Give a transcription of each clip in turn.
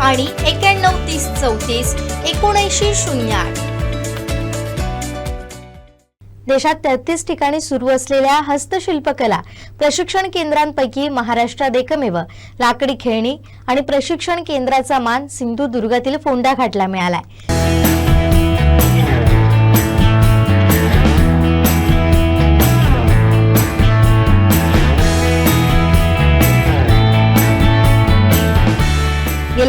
आणि एक्याण्णव तीस चौतीस एकोणऐंशी शून्य आठ. देशात तेहतीस ठिकाणी सुरू असलेल्या हस्तशिल्पकला प्रशिक्षण केंद्रांपैकी महाराष्ट्रात एकमेव. लाकडी खेळणी आणि प्रशिक्षण केंद्राचा मान सिंधुदुर्गातील फोंडा घाटला मिळालाय.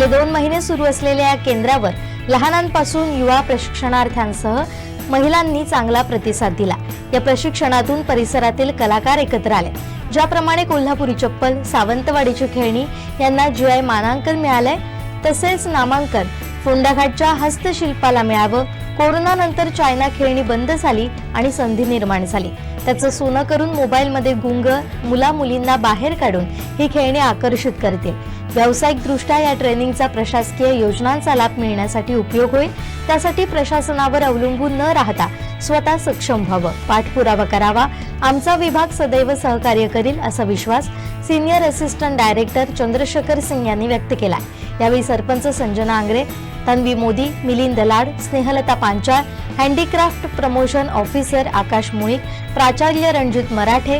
दोन महिने सुरू असलेल्या या केंद्रावर लहानांपासून युवा प्रशिक्षणार्थ्यांसह महिलांनी चांगला प्रतिसाद दिला. या प्रशिक्षणातून परिसरातील कलाकार एकत्र आले. ज्याप्रमाणे कोल्हापुरी चप्पल सावंतवाडीची खेळणी यांना जीआय मानांकन मिळालंय तसेच नामांकन फोंडाघाटच्या हस्तशिल्पाला मिळावं कोरोनानंतर चायना खेळणी बंद झाली आणि संधी निर्माण झाली. त्याचं सोनं करून मोबाईलमध्ये गुंग मुला मुलींना बाहेर काढून ही खेळणी आकर्षित करतील. व्यावसायिकदृष्ट्या या ट्रेनिंगचा प्रशासकीय योजनांचा लाभ मिळण्यासाठी उपयोग होईल. त्यासाठी प्रशासनावर अवलंबून न राहता स्वतः सक्षम व्हावं. पाठपुरावा करावा. आमचा विभाग सदैव सहकार्य करील असा विश्वास senior assistant director Chandrashekhar Singh यांनी व्यक्त केला यावेळी sarpanch Sanjana Angre Tanvi Modi Milind Dalad Snehalata Panchal handicraft promotion officer Akash Mulik प्राचार्य रणजित मराठे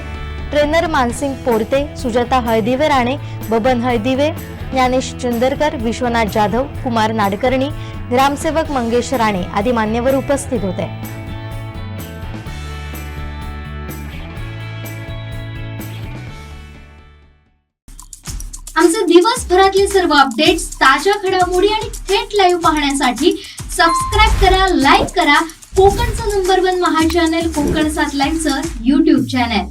ट्रेनर मानसिंग पोरते सुजाता हळदिवे राणे बबन हळदिवे ज्ञानेश चंदरकर विश्वनाथ जाधव कुमार नाडकर्णी ग्रामसेवक मंगेश राणे आदी मान्यवर उपस्थित होते. आमचे दिवसभरातले सर्व अपडेट्स ताज्या घडामोडी आणि थेट लाईव्ह पाहण्यासाठी सबस्क्राईब करा लाईक करा. कोकणचं नंबर वन महा चॅनल कोकण सात लाईनचं युट्यूब चॅनल